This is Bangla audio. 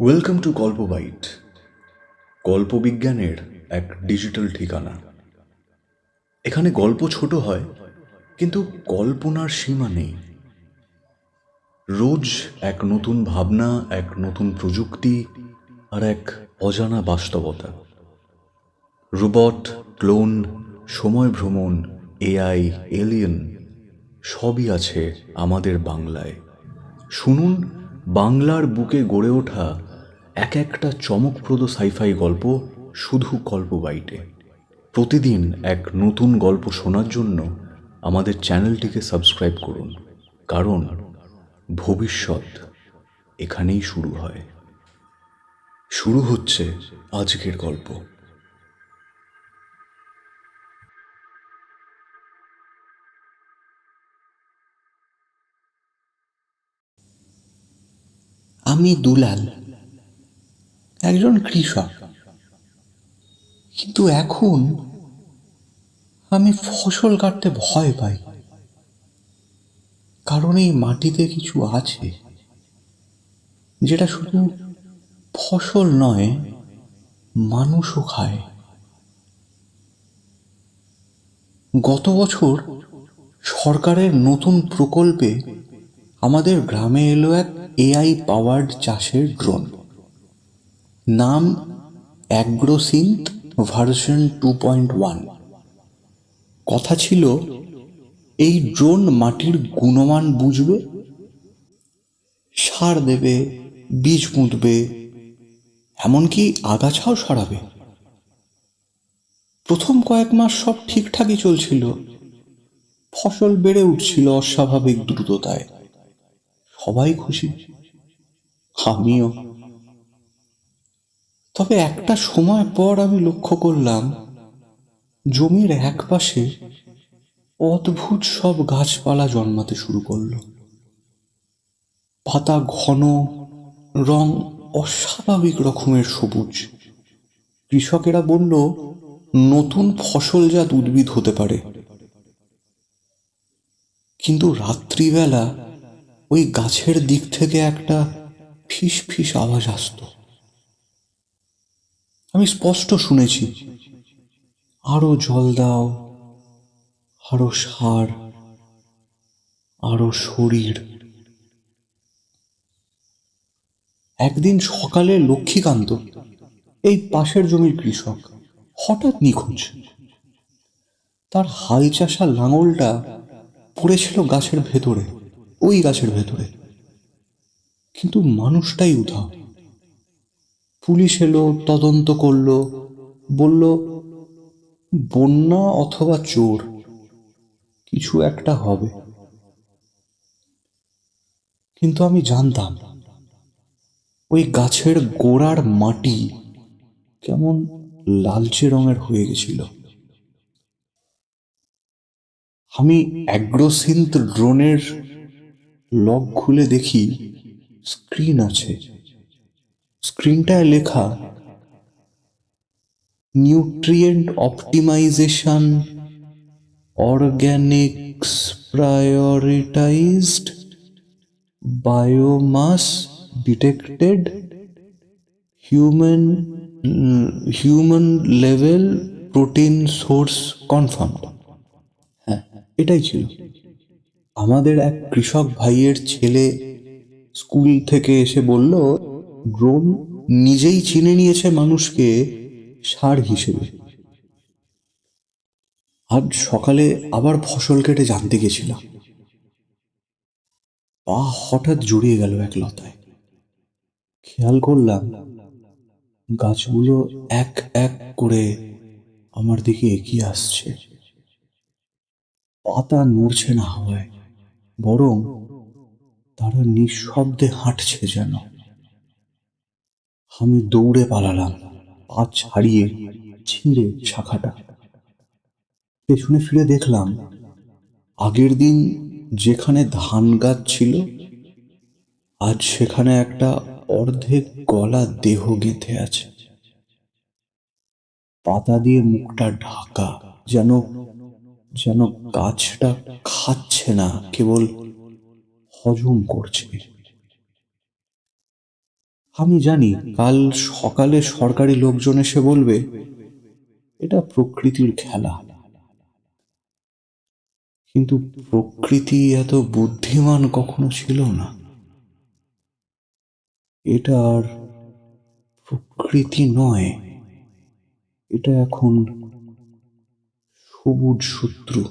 ওয়েলকাম টু গল্প বাইট গল্প বিজ্ঞানের এক ডিজিটাল ঠিকানা। এখানে গল্প ছোট হয়, কিন্তু কল্পনার সীমা নেই। রোজ এক নতুন ভাবনা, এক নতুন প্রযুক্তি আর এক অজানা বাস্তবতা। রোবট, ক্লোন, সময় ভ্রমণ, এআই, এলিয়েন সবই আছে আমাদের বাংলায়। শুনুন বাংলার বুকে গড়ে ওঠা এক একটা চমকপ্রদ সাইফাই গল্প শুধু গল্প বাইটে প্রতিদিন এক নতুন গল্প শোনার জন্য আমাদের চ্যানেলটিকে সাবস্ক্রাইব করুন, কারণ ভবিষ্যৎ এখানেই শুরু হয়। শুরু হচ্ছে আজকের গল্প। আমি দুলাল, একজন কৃষক। কিন্তু এখন আমি ফসল কাটতে ভয় পাই, কারণ এই মাটিতে কিছু আছে যেটা শুধু ফসল নয়, মানুষও খায়। গত বছর সরকারের নতুন প্রকল্পে আমাদের গ্রামে এলো এক এআই পাওয়ার্ড চাষের ড্রোন নাম Agrosynth version two point one কথা ছিল, এই ড্রোন মাটির গুণমান বুঝবে, সার দেবে, বীজ পুঁতবে, এমনকি আগাছাও সরাবে। প্রথম কয়েক মাস সব ঠিকঠাকই চলছিল। ফসল বেড়ে উঠছিল অস্বাভাবিক দ্রুততায়। সবাই খুশি। আমিও। তবে একটা সময় পর আমি লক্ষ্য করলাম, জমির এক পাশে অদ্ভুত সব গাছপালা জন্মাতে শুরু করল। পাতা ঘন, রং অস্বাভাবিক রকমের সবুজ। কৃষকেরা বলল, নতুন ফসলজাত উদ্ভিদ হতে পারে। কিন্তু রাত্রিবেলা ওই গাছের দিক থেকে একটা ফিস ফিস আওয়াজ আসতো। আমি স্পষ্ট শুনেছি, আরও জল দাও, আরও সার, আরও শরীর। একদিন সকালে লক্ষ্মীকান্ত, এই পাশের জমির কৃষক, হঠাৎ নিখোঁজ। তার হাল চাষা লাঙলটা পড়েছিল গাছের ভেতরে। ওই গাছের ভেতরে। কিন্তু মানুষটাই উধাও। পুলিশ এলো, তদন্ত করল, বলল, বন্যা অথবা চোর, কিছু একটা হবে। কিন্তু আমি জানতাম, ওই গাছের গোড়ার মাটি কেমন লালচে রঙের হয়ে গেছিল। আমি অ্যাগ্রোসিন্থ ড্রোনের লগ খুলে দেখি স্ক্রিন আছে। স্ক্রিনটায় লেখা nutrient optimisation organics prioritised biomass detected human human level protein source confirm হ্যাঁ এটাই ছিল। আমাদের এক কৃষক ভাইয়ের ছেলে স্কুল থেকে এসে বলল ড্রোন নিজেই চিনে নিয়েছে মানুষকে সার হিসেবে। আজ সকালে আবার ফসল কেটে জানতে গেছিলাম। পা হঠাৎ জড়িয়ে গেল এক লতায়। খেয়াল করলাম, গাছগুলো এক এক করে আমার দিকে এগিয়ে আসছে। পাতা নড়ছে না হাওয়ায়। বরং তারা নিঃশব্দে হাঁটছে যেন। আমি দৌড়ে পালালাম, পা ছাড়িয়ে ছিঁড়ে শাখাটা পেছনে ফিরে দেখলাম, আগের দিন যেখানে ধান গাছ ছিল, আজ সেখানে একটা অর্ধেক গলা দেহ গেঁথে আছে। পাতা দিয়ে মুখটা ঢাকা, যেন যেন গাছটা খাচ্ছে না, কেবল হজম করছে। আমি জানি কাল সকালে সরকারি লোকজন এসে বলবে, এটা প্রকৃতির খেলা। কিন্তু প্রকৃতি এত বুদ্ধিমান কখনো ছিল না। এটা আর প্রকৃতি নয়, এটা এখন সবুজ শত্রু